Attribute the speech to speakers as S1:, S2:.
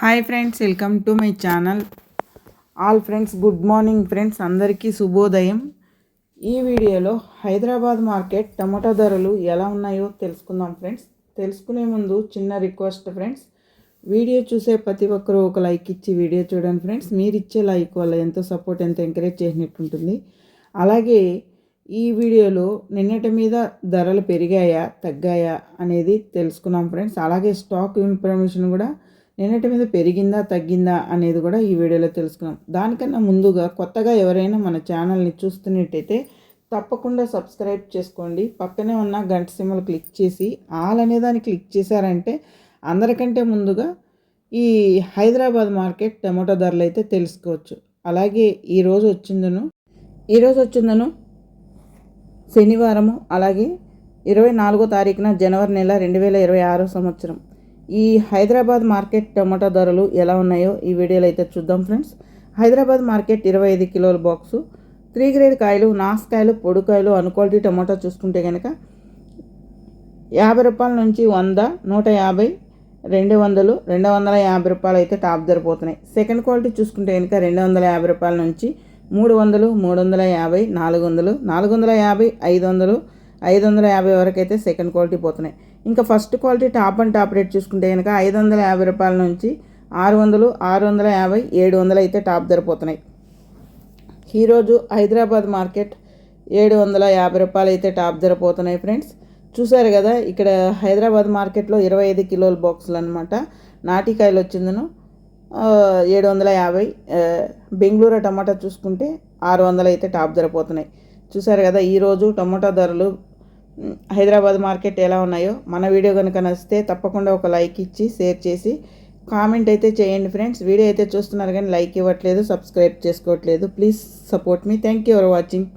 S1: Hi friends welcome to my channel. All friends good morning friends అందరికీ శుభోదయం. ఈ వీడియోలో హైదరాబాద్ మార్కెట్ టమాటా ధరలు ఎలా ఉన్నాయో తెలుసుకుందాం ఫ్రెండ్స్. తెలుసుకునే ముందు చిన్న రిక్వెస్ట్ ఫ్రెండ్స్. వీడియో చూసే ప్రతి ఒక్కరూ ఒక లైక్ ఇచ్చి వీడియో చూడండి ఫ్రెండ్స్. మీరు ఇచ్చే లైక్ వల్ల ఎంతో సపోర్ట్ ఎంతో ఎంకరేజ్ చేసినట్టు ఉంటుంది అలాగే ఈ వీడియోలో నిన్నటి మీద ధరలు పెరిగాయా తగ్గాయా అనేది తెలుసుకున్నాం ఫ్రెండ్స్. అలాగే స్టాక్ ఇన్ఫర్మేషన్ కూడా నిన్నటి మీద పెరిగిందా తగ్గిందా అనేది కూడా ఈ వీడియోలో తెలుసుకున్నాం. దానికన్నా ముందుగా కొత్తగా ఎవరైనా మన ఛానల్ని చూస్తున్నట్టయితే తప్పకుండా సబ్స్క్రైబ్ చేసుకోండి. పక్కనే ఉన్న గంట సిమ్మలు క్లిక్ చేసి ఆల్ అనే దాన్ని క్లిక్ చేశారంటే అందరికంటే ముందుగా ఈ హైదరాబాద్ మార్కెట్ టమాటో ధరలు అయితే తెలుసుకోవచ్చు. అలాగే ఈరోజు వచ్చిందను ఈరోజు వచ్చిందను శనివారము అలాగే ఇరవై నాలుగో తారీఖున జనవరి నెల రెండు వేల ఇరవై ఆరో సంవత్సరం. ఈ హైదరాబాద్ మార్కెట్ టమాటా ధరలు ఎలా ఉన్నాయో ఈ వీడియోలో అయితే చూద్దాం ఫ్రెండ్స్. హైదరాబాద్ మార్కెట్ ఇరవై ఐదు కిలోల బాక్సు త్రీ గ్రేడ్ కాయలు నాసుకాయలు పొడికాయలు అన్క్వాలిటీ టమాటా చూసుకుంటే కనుక యాభై రూపాయల నుంచి వంద నూట యాభై రెండు వందలు రెండు వందల యాభై రూపాయలు అయితే టాప్ ధర పోతున్నాయి. సెకండ్ క్వాలిటీ చూసుకుంటే కనుక రెండు వందల యాభై రూపాయల నుంచి మూడు వందలు మూడు వందల యాభై నాలుగు వందలు నాలుగు వందల యాభై ఐదు వందలు ఐదు వందల యాభై వరకు అయితే సెకండ్ క్వాలిటీ పోతున్నాయి. ఇంకా first quality top and top rate చూసుకుంటే కనుక ఐదు వందల యాభై రూపాయల నుంచి ఆరు వందలు ఆరు వందల యాభై ఏడు వందలు అయితే టాప్ ధర పోతున్నాయి. ఈరోజు హైదరాబాద్ మార్కెట్ ఏడు వందల యాభై రూపాయలు అయితే టాప్ ధర పోతున్నాయి ఫ్రెండ్స్. చూసారు కదా ఇక్కడ హైదరాబాద్ మార్కెట్లో ఇరవై ఐదు కిలోల బాక్సులు అనమాట నాటికాయలు వచ్చిందను. ఏడు వందల యాభై బెంగళూరు టమాటా చూసుకుంటే ఆరు వందలు అయితే టాప్ ధర పోతున్నాయి. చూసారు కదా ఈరోజు టమాటా ధరలు హైదరాబాద్ మార్కెట్ ఎలా ఉన్నాయో మన వీడియో కనుక నచ్చితే తప్పకుండా ఒక లైక్ ఇచ్చి షేర్ చేసి కామెంట్ అయితే చేయండి ఫ్రెండ్స్. వీడియో అయితే చూస్తున్నారు కానీ లైక్ ఇవ్వట్లేదు సబ్స్క్రైబ్ చేసుకోవట్లేదు. Please support me. Thank you for watching.